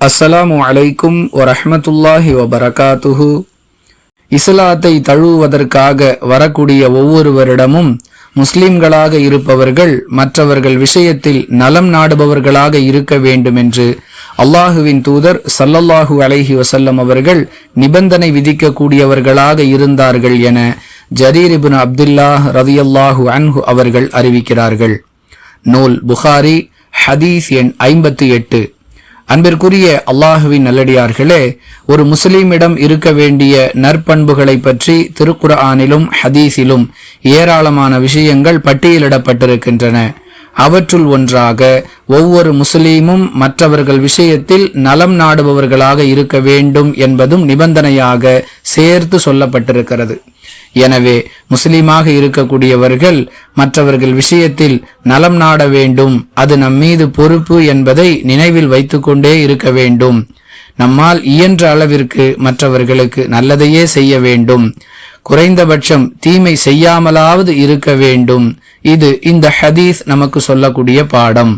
அஸ்ஸலாமு அலைக்கும் வரஹமத்துல்லாஹி வபரகாத்துஹு. இஸ்லாத்தை தழுவுவதற்காக வரக்கூடிய ஒவ்வொருவரிடமும் முஸ்லிம்களாக இருப்பவர்கள் மற்றவர்கள் விஷயத்தில் நலம் நாடுபவர்களாக இருக்க வேண்டும் என்று அல்லாஹுவின் தூதர் சல்லல்லாஹு அலைஹி வசல்லம் அவர்கள் நிபந்தனை விதிக்கக்கூடியவர்களாக இருந்தார்கள் என ஜரீர் இப்னு அப்துல்லாஹ் ரதியல்லாஹு அன்ஹு அவர்கள் அறிவிக்கிறார்கள். நூல் புகாரி ஹதீஸ் எண் ஐம்பத்தி எட்டு. அன்பிற்குரிய அல்லாஹுவின் நல்லடியார்களே ஒரு முஸ்லீமிடம் இருக்க வேண்டிய நற்பண்புகளை பற்றி திருக்குர்ஆனிலும் ஹதீஸிலும் ஏராளமான விஷயங்கள் பட்டியலிடப்பட்டிருக்கின்றன. அவற்றுள் ஒன்றாக ஒவ்வொரு முஸ்லீமும் மற்றவர்கள் விஷயத்தில் நலம் நாடுபவர்களாக இருக்க வேண்டும் என்பதும் நிபந்தனையாக சேர்த்து சொல்லப்பட்டிருக்கிறது. எனவே முஸ்லீமாக இருக்கக்கூடியவர்கள் மற்றவர்கள் விஷயத்தில் நலம் நாட வேண்டும். அது நம் மீது பொறுப்பு என்பதை நினைவில் வைத்துக்கொண்டே இருக்க வேண்டும். நம்மால் இயன்ற அளவிற்கு மற்றவர்களுக்கு நல்லதையே செய்ய வேண்டும். குறைந்தபட்சம் தீமை செய்யாமலாவது இருக்க வேண்டும். இது இந்த ஹதீஸ் நமக்கு சொல்லக்கூடிய பாடம்.